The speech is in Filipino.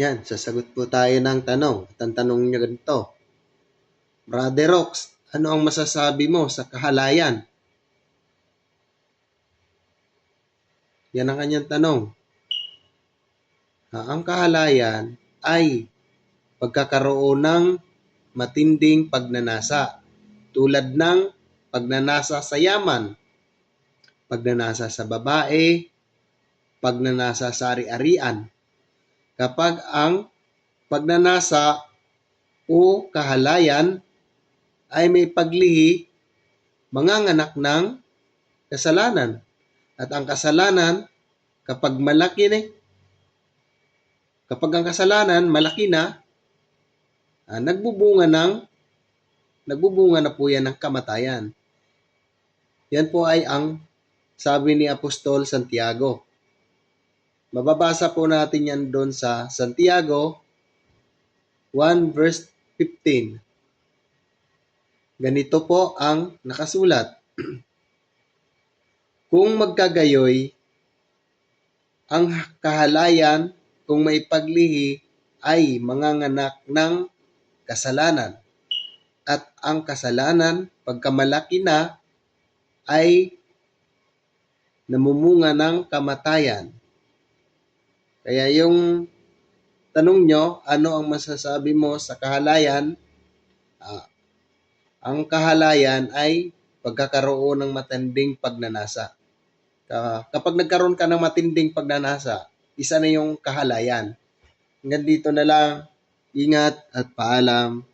Yan, sasagot po tayo ng tanong. At ang tanong niya ganito. Brother Rox, ano ang masasabi mo sa kahalayan? Yan ang kanyang tanong. Ah, ang kahalayan ay pagkakaroon ng matinding pagnanasa tulad ng pagnanasa sa yaman, pagnanasa sa babae, pagnanasa sa ari-arian. Kapag ang pagnanasa o kahalayan ay may paglihi, manganganak ng kasalanan. At ang kasalanan, kapag malaki na, kapag ang kasalanan malaki na, ah, nagbubunga ng nagbubunga na po yan ng kamatayan. Yan po ay ang sabi ni Apostol Santiago. Mababasa po natin yan doon sa Santiago 1 verse 15. Ganito po ang nakasulat. Kung magkagayoy, ang kahalayan kung may paglihi ay manganganak ng kasalanan. At ang kasalanan, pagkamalaki na, ay namumunga ng kamatayan. Kaya yung tanong nyo, ano ang masasabi mo sa kahalayan? Ah, ang kahalayan ay pagkakaroon ng matinding pagnanasa. Ka- kapag nagkaroon ka ng matinding pagnanasa, isa na yung kahalayan. Hanggang dito na lang. Ingat at paalam.